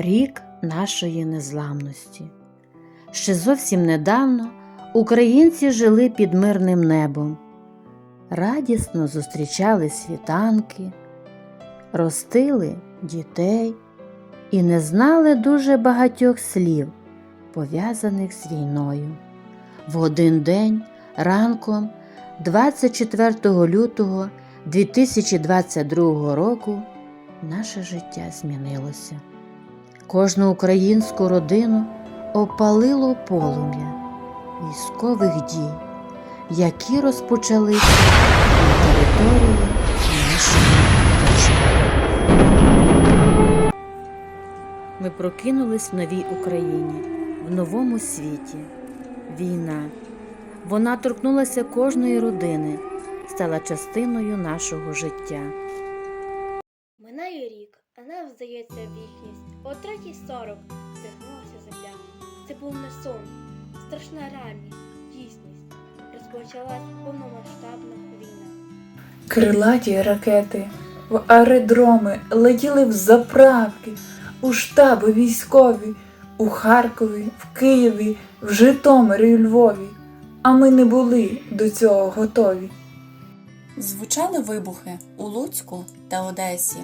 рік нашої незламності. Ще зовсім недавно українці жили під мирним небом, радісно зустрічали світанки, ростили дітей і не знали дуже багатьох слів, пов'язаних з війною. В один день ранком 24 лютого 2022 року наше життя змінилося. Кожну українську родину опалило полум'я військових дій, які розпочалися на території нашої держави. Ми прокинулись в новій Україні, в новому світі. Війна. Вона торкнулася кожної родини, стала частиною нашого життя. Минає рік, а нам здається вічність. О 3.40 здригнулася земля. Це був не сон, страшна реальність, дійсність. Розпочалась повномасштабна війна. Крилаті ракети в аеродроми летіли в заправки, у штаби військові, у Харкові, в Києві, в Житомирі, у Львові. А ми не були до цього готові. Звучали вибухи у Луцьку та Одесі.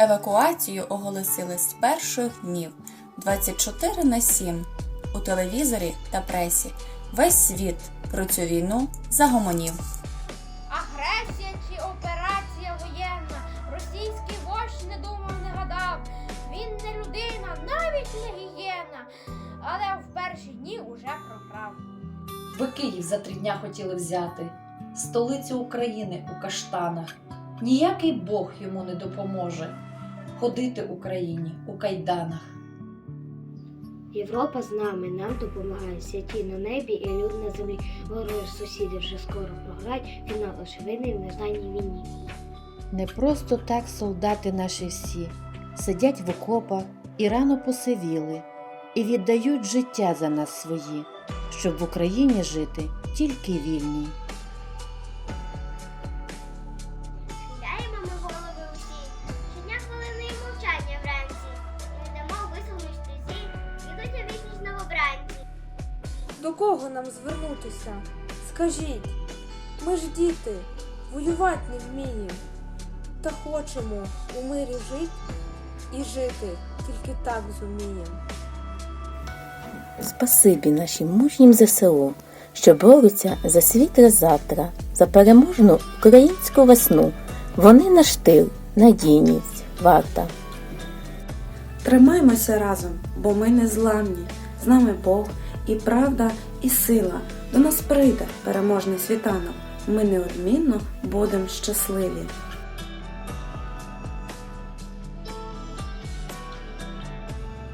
Евакуацію оголосили з перших днів 24 на 7 у телевізорі та пресі. Весь світ про цю війну загомонів. Агресія чи операція воєнна. Російський вождь не думав, не гадав. Він не людина, навіть не гієна. Але в перші дні уже програв. Ви Київ за три дня хотіли взяти, столицю України у каштанах. Ніякий Бог йому не допоможе ходити Україні у кайданах. Європа з нами, нам допомагає святі на небі і люд на землі. Ворог сусіди вже скоро програють, фінал очевидний в нежданій війні. Не просто так солдати наші всі сидять в окопах і рано посивіли, і віддають життя за нас свої, щоб в Україні жити тільки вільній. До кого нам звернутися? Скажіть, ми ж діти, воювати не вміємо. Та хочемо у мирі жити і жити тільки так зуміємо. Спасибі нашим мужнім ЗСУ, що борються за світле завтра, за переможну українську весну. Вони наш тил, надійність, варта. Тримаймося разом, бо ми не зламні. З нами Бог і правда, і сила. До нас прийде переможний світанок. Ми неодмінно будемо щасливі.